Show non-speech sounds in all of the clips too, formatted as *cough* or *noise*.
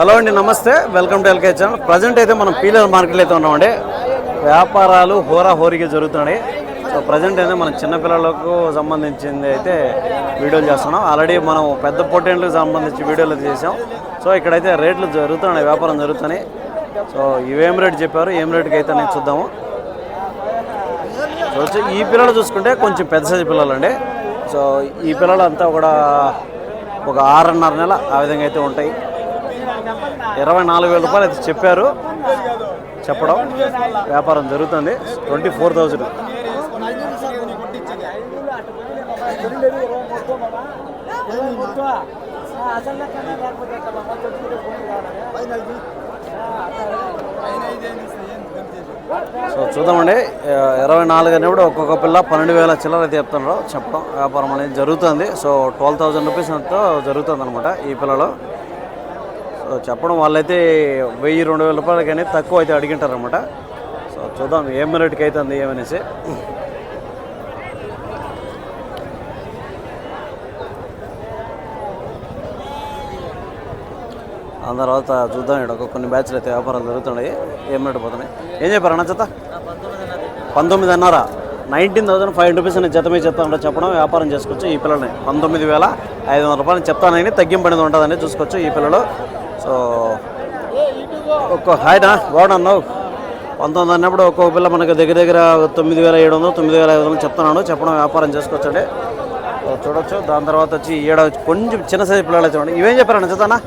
Hello అండి నమస్తే. Welcome to L K channel. Present అయితే మనం పీలర్ మార్కెట్లో అయితే ఉన్నామండి. వ్యాపారాలు హోరా హోరీగా జరుగుతున్నాయి. సో ప్రజెంట్ అయితే మనం చిన్నపిల్లలకు సంబంధించింది అయితే వీడియోలు చేస్తున్నాం. ఆల్రెడీ మనం పెద్ద పొట్టేళ్ళకి సంబంధించి వీడియోలు అయితే చేసాం సో ఇక్కడైతే రేట్లు జరుగుతున్నాయి వ్యాపారం జరుగుతున్నాయి. సో ఇవేం రేట్ చెప్పారు ఏం రేటుకి అయితే నేను చూద్దాము. సో ఈ పిల్లలు చూసుకుంటే కొంచెం పెద్ద సైజు పిల్లలు అండి సో ఈ పిల్లలు అంతా కూడా ఒక ఆరున్నర నెల ఆ విధంగా అయితే ఉంటాయి. ఇరవై నాలుగు వేల రూపాయలు అయితే చెప్పారు. చెప్పడం వ్యాపారం జరుగుతుంది. Twenty four thousand. సో చూద్దామండి. ఇరవై నాలుగు అనేప్పుడు ఒక్కొక్క పిల్ల పన్నెండు వేల చిల్లర అయితే చెప్తున్నారు చెప్పడం వ్యాపారం అనేది జరుగుతుంది. సో ట్వెల్వ్ థౌజండ్ రూపీస్ అంతా జరుగుతుంది అనమాట ఈ పిల్లలు. చెప్పడం వాళ్ళైతే వెయ్యి రెండు వేల రూపాయలకి అనేది తక్కువ అయితే అడిగింటారు అనమాట సో చూద్దాం ఏం రేటుకి అవుతుంది ఏమనేసి. ఆ తర్వాత చూద్దాం ఇక్కడ కొన్ని బ్యాచ్లు అయితే వ్యాపారాలు జరుగుతున్నాయి. ఏం రేటు పోతున్నాయి? ఏం చెప్పారు అన్న చెత్త పంతొమ్మిది అన్నారా నైన్టీన్ థౌసండ్ ఫైవ్ రూపీస్ అని జతమే మీద చెప్తానంటే చెప్పడం వ్యాపారం చేసుకోవచ్చు ఈ పిల్లలని. పంతొమ్మిది వేల ఐదు వందల రూపాయలు చెప్తానని తగ్గింపు అనేది ఉంటుందని చూసుకోవచ్చు ఈ పిల్లలు. సో ఒక్కో హాయ్నా బాగున్నావు? పంతొమ్మిది అన్నప్పుడు ఒక్కొక్క పిల్ల మనకి దగ్గర దగ్గర తొమ్మిది వేల ఏడు వందలు తొమ్మిది వేల ఐదు వందలు చెప్తున్నాను చెప్పడం వ్యాపారం చేసుకోవచ్చండి. చూడొచ్చు. దాని తర్వాత వచ్చి ఈడ కొంచెం చిన్న సైజు పిల్లలు అయితే ఇవేం చెప్పారండి చెప్తానా?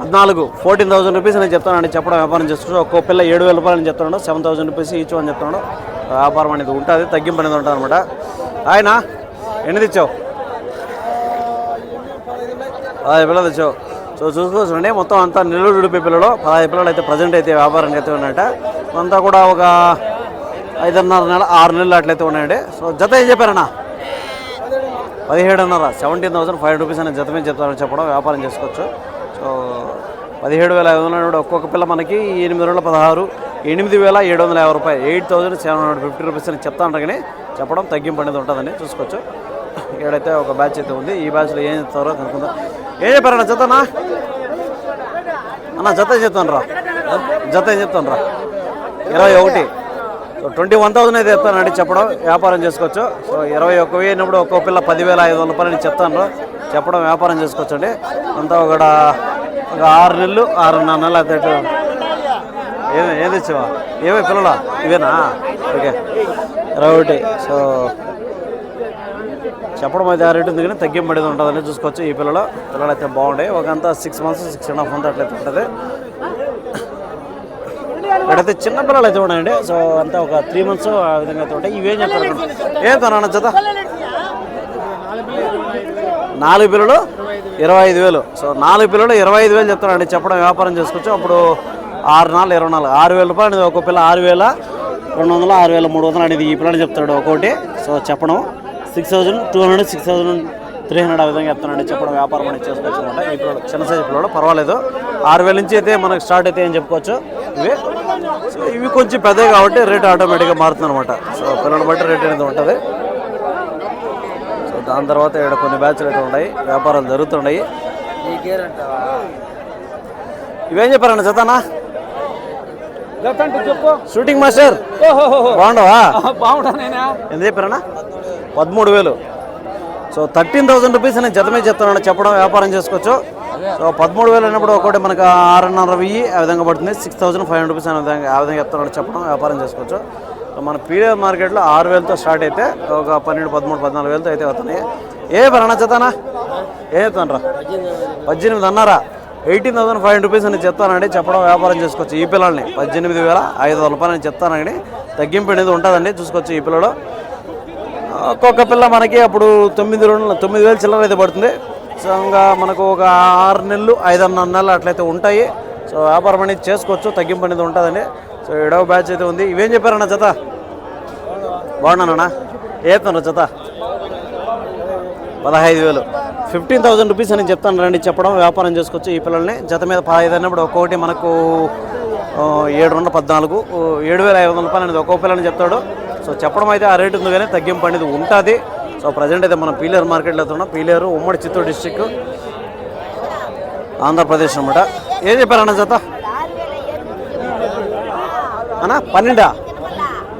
పద్నాలుగు ఫోర్టీన్ థౌసండ్ రూపీస్ నేను చెప్తానండి. చెప్పడం వ్యాపారం చేస్తున్నాడు ఒక్కో పిల్ల ఏడు వేల రూపాయలు చెప్తున్నాడు. సెవెన్ థౌసండ్ రూపీస్ ఈచ్ అని చెప్తున్నాడు. వ్యాపారం అనేది ఉంటుంది తగ్గింపు అనేది ఉంటుంది అనమాట ఆయన ఎన్ని తెచ్చావు? పదహైదు పిల్లలు తెచ్చావు సో చూసుకోవచ్చండి మొత్తం అంతా నెల్లూరు ఉడిపి పిల్లలు. పదహైదు పిల్లలు అయితే ప్రజెంట్ అయితే వ్యాపారానికి అయితే ఉన్నాయట. అంతా కూడా ఒక ఐదున్నర నెల ఆరు నెలలు అట్లయితే ఉన్నాయండి. సో జత ఏం చెప్పారన్నా? పదిహేడున్నర సెవెంటీన్ థౌసండ్ ఫైవ్ రూపీస్ అనే జత మీద చెప్తారని చెప్పడం వ్యాపారం చేసుకోవచ్చు. సో పదిహేడు వేల ఐదు వందల ఒక్కొక్క పిల్ల మనకి ఎనిమిది వందల పదహారు ఎనిమిది వేల ఏడు వందల యాభై రూపాయలు eight thousand seven hundred fifty rupees అని చెప్తా కానీ చెప్పడం తగ్గింపు అనేది ఉంటుందని చూసుకోవచ్చు. ఇక్కడైతే ఒక బ్యాచ్ అయితే ఉంది. ఈ బ్యాచ్లో ఏం చెప్తారో కనుక్కుందాం. ఏం చెప్పారన్న జతనా అన్న? జత చెప్తాను రా? జత ఏం చెప్తాను రా? ఇరవై ఒకటి. సో ట్వంటీ వన్ థౌసండ్ అయితే చెప్తానండి చెప్పడం వ్యాపారం చేసుకోవచ్చు. సో ఇరవై ఒక్క వేయినప్పుడు ఒక్కో పిల్ల పదివేల ఐదు వందల రూపాయలు చెప్తాను చెప్తాను చెప్పడం వ్యాపారం చేసుకోవచ్చు అండి అంతా ఒక ఒక ఆరు నెలలు ఆరున్నర నెలలు అయితే ఏమి ఏది ఇచ్చావా ఏమే పిల్లలా? ఇవేనా? ఓకే. ఇరవై ఒకటి. సో చెప్పడం అయితే ఆ రేటు ఉంది కానీ తగ్గింపు ఉంటుందని చూసుకోవచ్చు. ఈ పిల్లలు పిల్లలు అయితే బాగుంటాయి ఒకంతా six months six and half month అట్లయితే ఉంటుంది. ఇక్కడైతే చిన్న పిల్లలు అయితే ఉన్నాయండి. సో అంతా ఒక త్రీ మంత్స్ ఆ విధంగా అయితే ఉంటాయి. ఇవేం చెప్తారు ఏం తన జత? నాలుగు పిల్లలు ఇరవై ఐదు వేలు. సో నాలుగు పిల్లలు ఇరవై ఐదు వేలు చెప్తారండి చెప్పడం వ్యాపారం చేసుకోవచ్చు. అప్పుడు ఆరు నాలుగు ఇరవై నాలుగు. ఆరు వేల రూపాయలు అనేది ఒక పిల్ల ఆరు వేల రెండు వందలు ఆరు వేల మూడు వందలు అనేది ఈ పిల్లలు చెప్తాడు ఒకటి. సో చెప్పడం. Six thousand two hundred six thousand three hundred ఆ విధంగా చెప్తానండి చెప్పడం వ్యాపారం అనేది చేసుకోవచ్చు అనమాట. ఈ పిల్లలు చిన్న సైజు పిల్లలు పర్వాలేదు. ఆరు వేల నుంచి అయితే మనకు స్టార్ట్ అయితే అని చెప్పుకోవచ్చు. ఇవి సో ఇవి కొంచెం పెద్దవి కాబట్టి రేట్ ఆటోమేటిక్గా మారుతుంది అనమాట. సో పిల్లలు బట్టి రేట్ అనేది ఉంటుంది. సో దాని తర్వాత ఇక్కడ కొన్ని బ్యాచ్లు అయితే ఉన్నాయి. వ్యాపారాలు జరుగుతున్నాయి. ఇవేం చెప్పారన్న జతనా చెప్పు. Shooting master బాగుండవా? బాగుంటానేనా ఎంత చెప్పారన్నా? పదమూడు వేలు. సో థర్టీన్ థౌసండ్ రూపీస్ నేను జతమే చెప్తాను చెప్పడం వ్యాపారం చేసుకోవచ్చు. సో పదమూడు వేలు అయినప్పుడు ఒకటి మనకు ఆరున్నర వెయ్యి ఆ విధంగా పడుతుంది. Six thousand five hundred rupees అనే విధంగా ఆ విధంగా చెప్తున్నాడు చెప్పడం వ్యాపారం చేసుకోవచ్చు. సో మన పీడిఎఫ్ మార్కెట్లో ఆరు వేలతో స్టార్ట్ అయితే ఒక పన్నెండు పదమూడు పద్నాలుగు వేలతో అయితే అవుతున్నాయి ఏ పరణ చెతానా ఏ చెప్తానరా పద్దెనిమిది అన్నారా? Eighteen thousand five hundred rupees అని చెప్తానండి. చెప్పడం వ్యాపారం చేసుకోవచ్చు. ఈ పిల్లల్ని పద్దెనిమిది వేల ఐదు వందల రూపాయలు అని చెప్తానండి. తగ్గింపు అనేది ఉంటుందండి. చూసుకోవచ్చు ఈ పిల్లలు. ఒక్కొక్క పిల్ల మనకి అప్పుడు తొమ్మిది రెండు తొమ్మిది వేలు చిల్లర అయితే పడుతుంది. సో ఇంకా మనకు ఒక ఆరు నెలలు ఐదున్నర నెలలు అట్లయితే ఉంటాయి. సో వ్యాపారం అనేది చేసుకోవచ్చు తగ్గింపు అనేది ఉంటుందండి. సో ఏడవ బ్యాచ్ అయితే ఉంది. ఇవేం చెప్పారన్న జత? బాగున్నానన్నా ఏతున్నారు జత? పదహైదు వేలు. ఫిఫ్టీన్ థౌసండ్ రూపీస్ అని చెప్తాను రండి చెప్పడం వ్యాపారం చేసుకోవచ్చు ఈ పిల్లల్ని. జత మీద పదహైదు అన్నప్పుడు ఒక్కొక్కటి మనకు ఏడు రెండు పద్నాలుగు ఏడు వేల ఐదు వందల రూపాయలు అనేది ఒక్కో పిల్లని చెప్తాడు. సో చెప్పడం అయితే ఆ రేటు ఉంది కానీ తగ్గింపు అనేది ఉంటుంది. సో ప్రజెంట్ అయితే మనం పీలేరు మార్కెట్లో ఉన్నాం పీలేరు ఉమ్మడి చిత్తూరు డిస్టిక్ ఆంధ్రప్రదేశ్ అనమాట ఏం చెప్పారన్న జత? అన్నా పన్నెండా?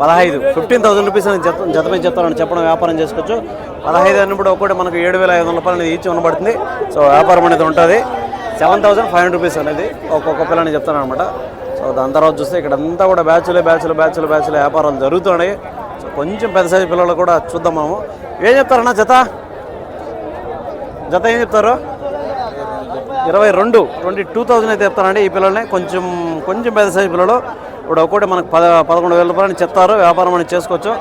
పదహైదు. ఫిఫ్టీన్ థౌసండ్ రూపీస్ అని జత జతమే చెప్తానని చెప్పడం వ్యాపారం చేసుకోవచ్చు. పదహైదు అన్నప్పుడు ఒకటి మనకు ఏడు వేల ఐదు వందల రూపాయలు అనేది ఇచ్చి ఉండబడుతుంది. సో వ్యాపారం అనేది ఉంటుంది. Seven thousand five hundred rupees అనేది ఒక్కొక్క పిల్లని చెప్తాను అనమాట సో దాని తర్వాత చూస్తే ఇక్కడ అంతా కూడా బ్యాచ్లే బ్యాచ్లు బ్యాచ్లు బ్యాచ్లు వ్యాపారాలు జరుగుతున్నాయి. సో కొంచెం పెద్ద సైజు పిల్లలు కూడా చూద్దాం మనము ఏం చెప్తారన్నా జత? జత ఏం చెప్తారు? ఇరవై రెండు. ట్వంటీ టూ థౌజండ్ అయితే చెప్తానండి ఈ పిల్లల్ని. కొంచెం కొంచెం పెద్ద సైజు పిల్లలు. ఇప్పుడు ఒక్కోటి మనకు పద పదకొండు వేల రూపాయలని చెప్తారు. వ్యాపారం అని చేసుకోవచ్చు.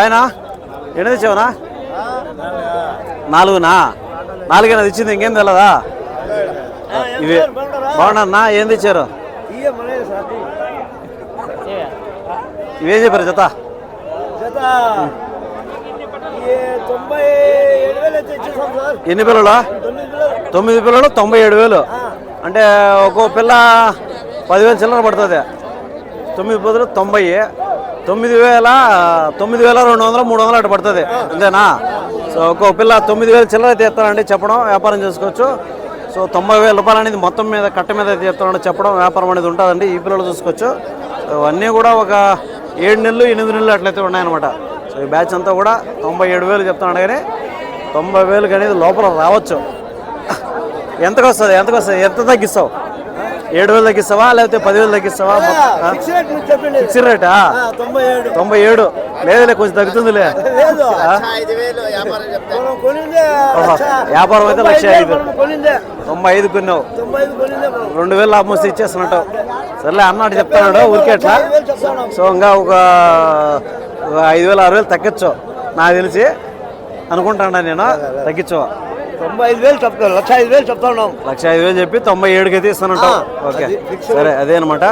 ఆయన ఎన్ని తెచ్చావునా నాలుగునా? నాలుగైనా ఇచ్చింది ఇంకేం తెలదా ఇవి బాగున్నా ఏం తెచ్చారు? ఇవేం చెప్పారు జత. జత. ఎన్ని పిల్లలు? తొమ్మిది పిల్లలు. తొంభై ఏడు వేలు. అంటే ఒక్కో పిల్ల పదివేలు చిల్లర పడుతుంది. తొమ్మిది పిల్లలు తొంభై. తొమ్మిది వేల తొమ్మిది వేల రెండు వందలు మూడు వందలు అటు పడుతుంది. అంతేనా? సో ఒక్కో పిల్ల తొమ్మిది వేలు చిల్లర అయితే ఎత్తానండి చెప్పడం వ్యాపారం చేసుకోవచ్చు. సో తొంభై వేల రూపాయలు అనేది మొత్తం మీద కట్ట మీద అయితే చెప్తానండి చెప్పడం వ్యాపారం అనేది ఉంటుందండి. ఈ పిల్లలు చూసుకోవచ్చు. సో అన్నీ కూడా ఒక ఏడు నెలలు ఎనిమిది నెలలు అట్లయితే ఉన్నాయన్నమాట. సో ఈ బ్యాచ్ అంతా కూడా తొంభై ఏడు వేలు చెప్తున్నాడు కానీ తొంభై వేలు అనేది లోపల రావచ్చు. *laughs* ఎంతకు వస్తుంది ఎంతకు వస్తుంది ఎంత తగ్గిస్తావు? ఏడు వేలు తగ్గిస్తావా లేకపోతే పదివేలు తగ్గిస్తావా ఫిక్స్ రేట్ తొంభై ఏడు. లేదులే కొంచెం తగ్గుతుందిలే. వ్యాపారం అయితే లక్ష ఐదు తొంభై ఐదు కొన్నావు. రెండు వేలు లాభం వస్తే ఇచ్చేస్తున్నట్టు. సర్లే అన్నాడు చెప్తాడు ఊరికే చెప్తాను సో ఇంకా ఒక ఒక ఐదు వేలు ఆరు వేలు తగ్గచ్చు నాకు తెలిసి అనుకుంటాను నేను. తగ్గించు. తొంభై ఐదు వేలు చెప్తాను లక్ష ఐదు వేలు చెప్తాను. లక్ష ఐదు వేలు చెప్పి తొంభై ఏడుకి అయితే ఓకే. సరే అదే అనమాట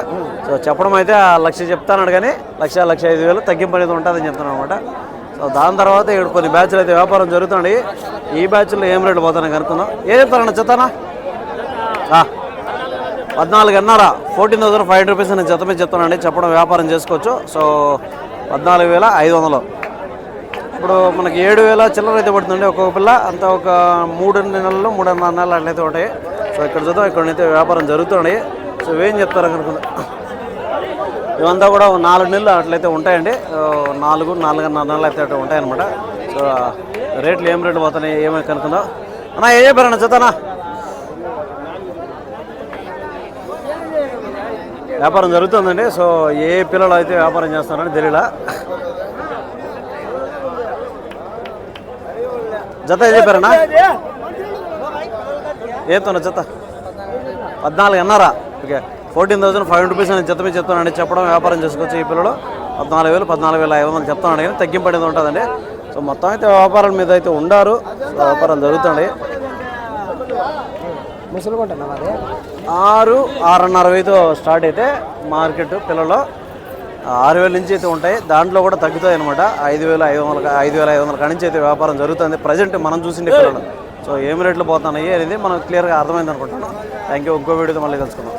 సో చెప్పడం అయితే ఆ లక్ష చెప్తాను కానీ లక్ష లక్ష ఐదు వేలు తగ్గింపు అనేది ఉంటుందని చెప్తున్నాను అనమాట సో దాని తర్వాత ఇక్కడ కొన్ని బ్యాచ్లు అయితే వ్యాపారం జరుగుతుంది ఈ బ్యాచ్లో ఏం రేట్లు పోతానని కనుక్కుందాం. ఏం చెప్తారన్న చెప్తానా ఆ, పద్నాలుగున్నర fourteen thousand five hundred rupees నేను మీద చెప్తానండి చెప్పడం వ్యాపారం చేసుకోవచ్చు. సో పద్నాలుగు వేల ఐదు వందలు. ఇప్పుడు మనకి ఏడు వేల చిల్లర అయితే పడుతుంది ఒక్కొక్క పిల్ల అంత ఒక మూడు నెలలు మూడున్నర నెలలు అట్లయితే ఉంటాయి. సో ఇక్కడ చూద్దాం ఇక్కడైతే వ్యాపారం జరుగుతున్నాయి సో ఏం చెప్తారు కనుకుందాం ఇవంతా కూడా నాలుగు నెలలు అట్లయితే ఉంటాయండి. నాలుగు నాలుగున్నర నెలలు అయితే అట్లా ఉంటాయన్నమాట. సో రేట్లు ఏం రేట్లు పోతున్నాయి ఏమై కనుక్కుందాం. అన్నా ఏ చెప్పారన్న చెప్తానా వ్యాపారం జరుగుతుందండి. సో ఏ పిల్లలు అయితే వ్యాపారం చేస్తారని తెలియలా. జత ఏం చెప్పారన్నా? ఏతున్నా జత? పద్నాలుగు అన్నారా? Okay. Fourteen thousand five hundred rupees అని జత మీద చెప్తానండి చెప్పడం వ్యాపారం చేసుకోవచ్చు ఈ పిల్లలు. పద్నాలుగు వేలు పద్నాలుగు వేల ఐదు వందలు చెప్తానండి కానీ తగ్గింపడేది ఉంటుందండి. సో మొత్తం అయితే వ్యాపారాల మీద అయితే ఉండారు. వ్యాపారం జరుగుతుంది ఆరు ఆరున్నర వేతో స్టార్ట్ అయితే మార్కెట్ పిల్లలు ఆరు వేల నుంచి అయితే ఉంటాయి. దాంట్లో కూడా తగ్గుతాయి అనమాట ఐదు వేల ఐదు వందల ఐదు వేల ఐదు వందల కాడి నుంచి అయితే వ్యాపారం జరుగుతుంది. ప్రజెంట్ మనం చూసిండే పిల్లలు. సో ఏం రేట్లు పోతున్నాయి అనేది మనం క్లియర్గా అర్థమైంది అనుకుంటున్నాను థ్యాంక్ యూ ఇంకో వీడియోతో మళ్ళీ కలుసుకుందాం.